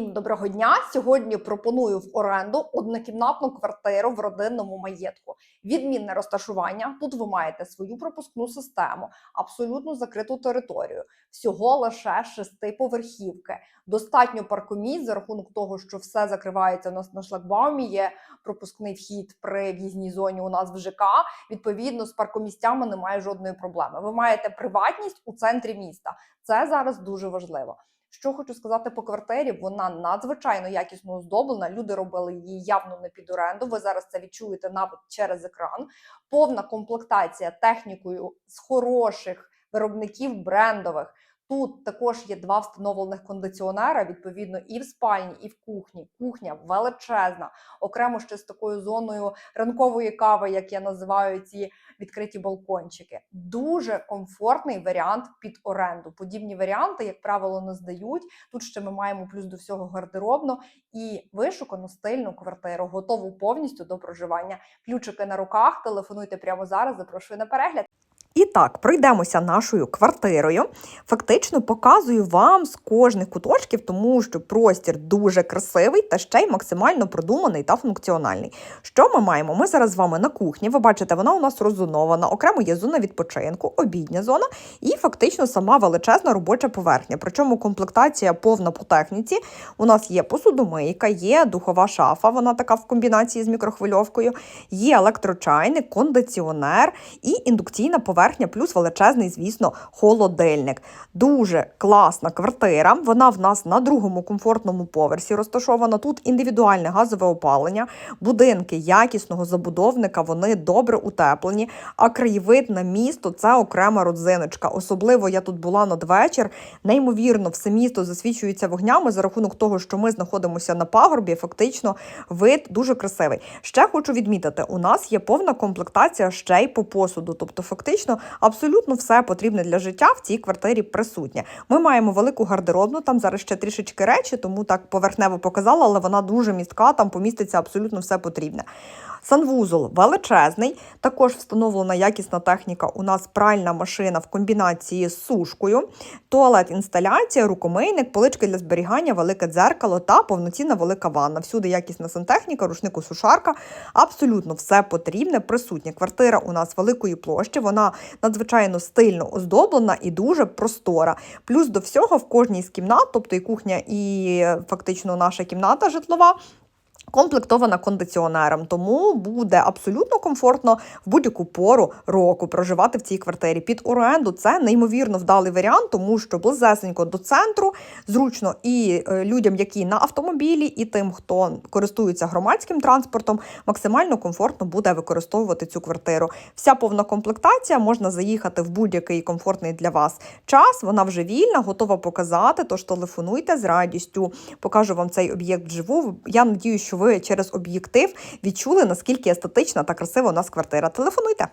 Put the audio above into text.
Доброго дня! Сьогодні пропоную в оренду однокімнатну квартиру в родинному маєтку. Відмінне розташування. Тут ви маєте свою пропускну систему, абсолютно закриту територію, всього лише шестиповерхівки. Достатньо паркомісць за рахунок того, що все закривається у нас на шлагбаумі. Є пропускний вхід при в'їзній зоні. У нас в ЖК. Відповідно, з паркомістями немає жодної проблеми. Ви маєте приватність у центрі міста. Це зараз дуже важливо. Що хочу сказати по квартирі, вона надзвичайно якісно оздоблена. Люди робили її явно не під оренду. Ви зараз це відчуєте навіть через екран. Повна комплектація технікою з хороших виробників брендових. Тут також є два встановлених кондиціонера, відповідно, і в спальні, і в кухні. Кухня величезна, окремо ще з такою зоною ранкової кави, як я називаю ці відкриті балкончики. Дуже комфортний варіант під оренду. Подібні варіанти, як правило, не здають. Тут ще ми маємо плюс до всього гардеробну і вишукану стильну квартиру, готову повністю до проживання. Ключики на руках. Телефонуйте прямо зараз. Запрошую на перегляд. Так, пройдемося нашою квартирою. Фактично показую вам з кожних куточків, тому що простір дуже красивий та ще й максимально продуманий та функціональний. Що ми маємо? Ми зараз з вами на кухні. Ви бачите, вона у нас роззонована, окремо є зона відпочинку, обідня зона і фактично сама величезна робоча поверхня. Причому комплектація повна по техніці. У нас є посудомийка, є духова шафа, вона така в комбінації з мікрохвильовкою, є електрочайник, кондиціонер і індукційна поверхня поверхня, плюс величезний, звісно, холодильник. Дуже класна квартира. Вона в нас на другому комфортному поверсі розташована. Тут індивідуальне газове опалення, будинки якісного забудовника, вони добре утеплені. А краєвид на місто це окрема родзиночка. Особливо я тут була надвечір. Неймовірно, все місто засвічується вогнями за рахунок того, що ми знаходимося на пагорбі. Фактично, вид дуже красивий. Ще хочу відмітити: у нас є повна комплектація ще й по посуду, тобто, фактично абсолютно все потрібне для життя в цій квартирі присутнє. Ми маємо велику гардеробну, там зараз ще трішечки речі, тому так поверхнево показала, але вона дуже містка, там поміститься абсолютно все потрібне. Санвузол величезний, також встановлена якісна техніка. У нас пральна машина в комбінації з сушкою, туалет, інсталяція, рукомийник, полички для зберігання, велике дзеркало та повноцінна велика ванна. Всюди якісна сантехніка, рушнику сушарка. Абсолютно все потрібне, присутнє. Квартира у нас великої площі, вона надзвичайно стильно оздоблена і дуже простора. Плюс до всього в кожній з кімнат, тобто і кухня, і фактично наша кімната житлова. Комплектована кондиціонером, тому буде абсолютно комфортно в будь-яку пору року проживати в цій квартирі. Під оренду це неймовірно вдалий варіант, тому що близесенько до центру зручно і е, людям, які на автомобілі, і тим, хто користується громадським транспортом, максимально комфортно буде використовувати цю квартиру. Вся повна комплектація можна заїхати в будь-який комфортний для вас час. Вона вже вільна, готова показати. Тож телефонуйте з радістю. Покажу вам цей об'єкт вживу. Я надію, що ви через об'єктив відчули, наскільки естетична та красива у нас квартира. Телефонуйте.